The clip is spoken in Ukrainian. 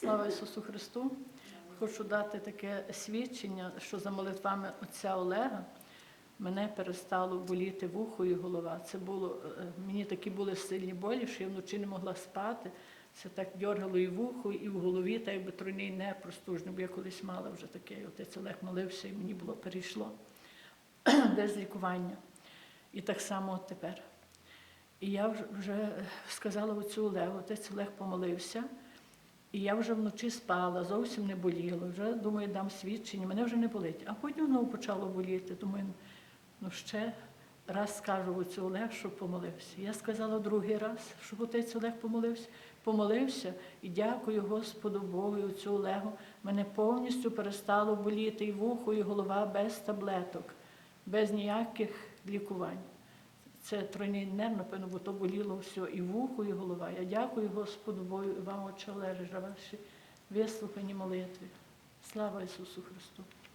Слава Ісусу Христу! Хочу дати таке свідчення, що за молитвами отця Олега мене перестало боліти вухо і голова. Це було, е, мені такі були сильні болі, що я вночі не могла спати. Це так дьоргало і вухо, і в голові, та якби тройний нерв простужний, бо я колись мала вже таке. Отець Олег молився, і мені було перейшло без лікування. І так само от тепер. І я вже сказала оцю Олегу, отець Олег помолився. І я вже вночі спала, зовсім не боліло. Вже думаю, дам свідчення, мене вже не болить. А потім знову почало боліти. Думаю, ну ще раз скажу оцю Олег, щоб помолився. Я сказала другий раз, щоб отець Олег помолився. Помолився і дякую Господу Богу і оцю Олегу. Мене повністю перестало боліти і вухо, і голова без таблеток, без ніяких лікувань. Це тройний нерв, напевно, бо то боліло все, і вухо, і голова. Я дякую Господу Богу і вам, Отче Олеже, за ваші вислухані молитви. Слава Ісусу Христу!